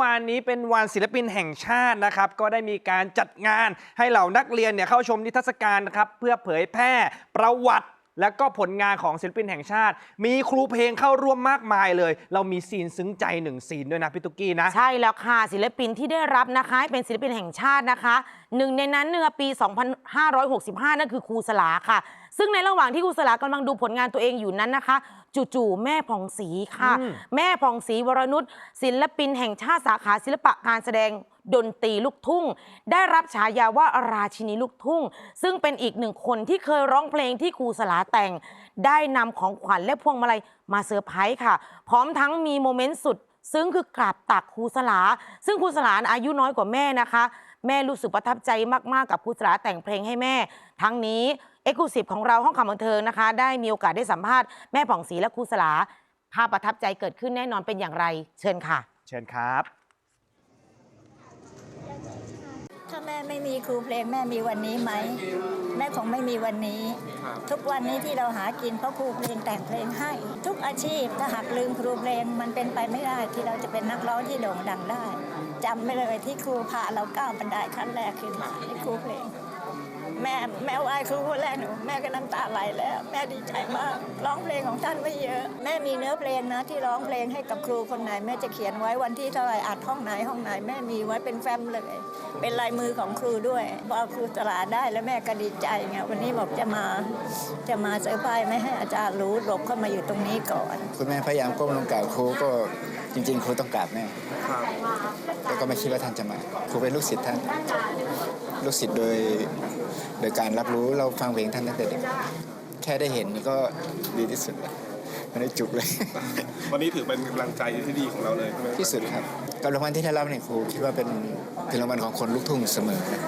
วานนี้เป็นวันศิลปินแห่งชาตินะครับ ก็ได้มีการจัดงานให้เหล่านักเรียนเนี่ยเข้าชมนิทรรศการนะครับ เพื่อเผยแพร่ประวัติ และก็ผลงานของศิลปินแห่งชาติ มีครูเพลงเข้าร่วมมากมายเลย เรามีซีนซึ้งใจหนึ่งซีนด้วยนะพี่ตุ๊กกี้นะ ใช่แล้วค่ะศิลปินที่ได้รับนะคะให้เป็นศิลปินแห่งชาตินะคะหนึ่งในนั้นเนื่อปี 2565 นั่นคือครูสลาค่ะ ซึ่งในระหว่างที่ครูสลากำลังดูผลงานตัวเองอยู่นั้นนะคะ จู่ๆแม่ผ่องศรีค่ะอืมแม่ผ่องศรีวรนุชศิลปินแห่งชาติสาขาศิลปะการแสดงดนตรีลูกทุ่ง ได้รับฉายาว่าราชินีลูกทุ่ง ซึ่งเป็นอีกหนึ่งคนที่เคยร้องเพลงที่ครูสลาแต่ง ได้นำของขวัญและพวงมาลัยมาเซอร์ไพรส์ค่ะ พร้อมทั้งมีโมเมนต์สุด ซึ่งคือกราบตักครูสลา ซึ่งครูสลาอายุน้อยกว่าแม่นะคะ แม่รู้สึกประทับใจมากๆกับครูสลาแต่งเพลงให้แม่ ทั้งนี้เอ็กซ์คลูซีฟของเราห้องข่าวบันเทิงนะคะ ได้มีโอกาสได้สัมภาษณ์แม่ผ่องศรีและครูสลาภาพประทับใจเกิดขึ้นแน่นอนเป็นอย่างไร เชิญค่ะ เชิญครับ ถ้าแม่ ไม่มีครูเพลงแม่มีวันนี้ไหมแม่คงไม่มีวันนี้ ทุกวันนี้ที่เราหากินเพราะครูเพลงแต่งเพลงให้ ทุกอาชีพถ้าหากลืมครูเพลงมันเป็นไปไม่ได้ที่เราจะเป็นนักร้องที่โด่งดังได้จำไม่เลยที่ครูพาเราก้าวบันไดขั้นแรกคือที่ครูเพลง แม่แม่ไหว้ครูคนแรกหนูแม่ก็น้ำตาไหลแล้ว แม่ดีใจมาก ร้องเพลงของท่านไม่เยอะ แม่มีเนื้อเพลงนะที่ร้องเพลงให้กับครูคนไหน แม่จะเขียนไว้วันที่เท่าไหร่อัดห้องไหนห้องไหนแม่มีไว้เป็นแฟ้มเลย เป็นลายมือของครูด้วยพอครูสลาดได้แล้วแม่ก็ดีใจไงวันนี้บอกจะมาจะมาเซอร์ไพรส์ไม่ให้อาจารย์รู้หลบเข้ามาอยู่ตรงนี้ก่อนคุณแม่พยายามก้มลงกราบครูก็จริงๆครูต้องกราบแม่แต่ก็ไม่คิดว่าท่านจะมาครูเป็นลูกศิษย์ท่าน ลูกศิษย์โดย โดยการรับรู้เราฟังเพลงท่านตั้งแต่เด็กแค่ได้เห็นก็ดีที่สุดแล้วมันได้จุกเลย วันนี้ถือเป็นกำลังใจที่ดีของเราเลยใช่ไหมที่สุดครับกับรางวัลที่ได้รับเนี่ยครูคิดว่าเป็นเป็นรางวัลของคนลูกทุ่งเสมอนะ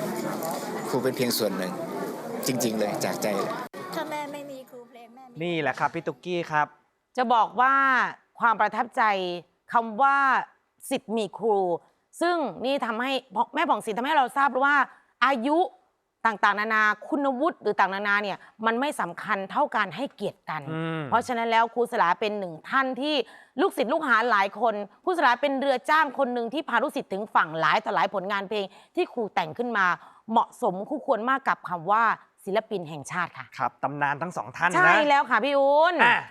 ครูเป็นเพียงส่วนหนึ่ง จริง ๆ เลยจากใจเลยถ้าแม่ไม่มีครูเพลงแม่มีนี่แหละครับพี่ตุ๊กกี้ครับ จะบอกว่าความประทับใจคำว่าสิทธิ์มีครู ซึ่งนี่ทำให้แม่ผ่องศรีทำให้เราทราบว่าอายุ ต่างๆ นานาคุณวุฒิหรือต่างนานาเนี่ยมันไม่สำคัญเท่าการให้เกียรติกัน อืม เพราะฉะนั้นแล้วครูสลาเป็นหนึ่งท่านที่ลูกศิษย์ลูกหาหลายคนครูสลาเป็นเรือจ้างคนหนึ่งที่พาลูกศิษย์ถึงฝั่งหลายต่อหลายผลงานเพลงที่ครูแต่งขึ้นมา เหมาะสมคู่ควรมากกับคำว่าศิลปินแห่งชาติค่ะ ครับตำนานทั้งสองท่านนะ ใช่แล้วค่ะพี่อุ้น อะ